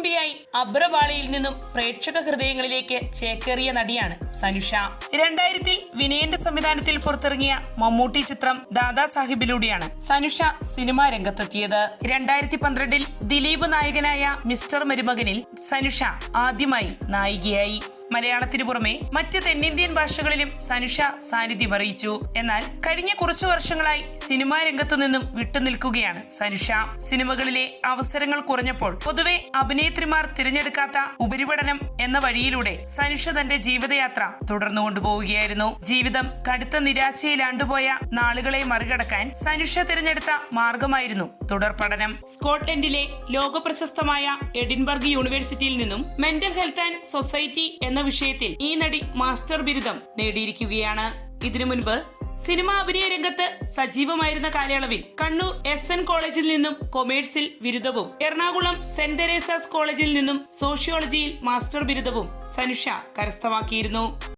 കുടുംബിയായി അബ്രവാളിയിൽ നിന്നും പ്രേക്ഷക ഹൃദയങ്ങളിലേക്ക് ചേക്കേറിയ നടിയാണ് സനുഷ. രണ്ടായിരത്തിൽ വിനയന്റെ സംവിധാനത്തിൽ പുറത്തിറങ്ങിയ മമ്മൂട്ടി ചിത്രം ദാദാ സാഹിബിലൂടെയാണ് സനുഷ സിനിമാ രംഗത്തെത്തിയത്. രണ്ടായിരത്തി പന്ത്രണ്ടിൽ ദിലീപ് നായകനായ മിസ്റ്റർ മരുമകനിൽ സനുഷ ആദ്യമായി നായികയായി. മലയാളത്തിനു പുറമെ മറ്റ് തെന്നിന്ത്യൻ ഭാഷകളിലും സനുഷ സാന്നിധ്യം അറിയിച്ചു. എന്നാൽ കഴിഞ്ഞ കുറച്ചു വർഷങ്ങളായി സിനിമാ രംഗത്തു നിന്നും വിട്ടുനിൽക്കുകയാണ് സനുഷ. സിനിമകളിലെ അവസരങ്ങൾ കുറഞ്ഞപ്പോൾ പൊതുവെ അഭിനേത്രിമാർ തിരഞ്ഞെടുക്കാത്ത ഉപരിപഠനം എന്ന വഴിയിലൂടെ സനുഷ തന്റെ ജീവിതയാത്ര തുടർന്നു കൊണ്ടുപോവുകയായിരുന്നു. ജീവിതം കടുത്ത നിരാശയിലാണ്ടുപോയ നാളുകളെ മറികടക്കാൻ സനുഷ തിരഞ്ഞെടുത്ത മാർഗമായിരുന്നു തുടർ പഠനം. സ്കോട്ട്ലൻഡിലെ ലോകപ്രശസ്തമായ എഡിൻബർഗ് യൂണിവേഴ്സിറ്റിയിൽ നിന്നും മെന്റൽ ഹെൽത്ത് ആൻഡ് സൊസൈറ്റി വിഷയത്തിൽ ഈ നടി മാസ്റ്റർ ബിരുദം നേടിയിരിക്കുകയാണ്. ഇതിനു മുൻപ് സിനിമാ അഭിനയ രംഗത്ത് സജീവമായിരുന്ന കാലയളവിൽ കണ്ണൂർ എസ് എൻ കോളേജിൽ നിന്നും കൊമേഴ്സിൽ ബിരുദവും എറണാകുളം സെന്റ് തെരേസാസ് കോളേജിൽ നിന്നും സോഷ്യോളജിയിൽ മാസ്റ്റർ ബിരുദവും സനുഷ കരസ്ഥമാക്കിയിരുന്നു.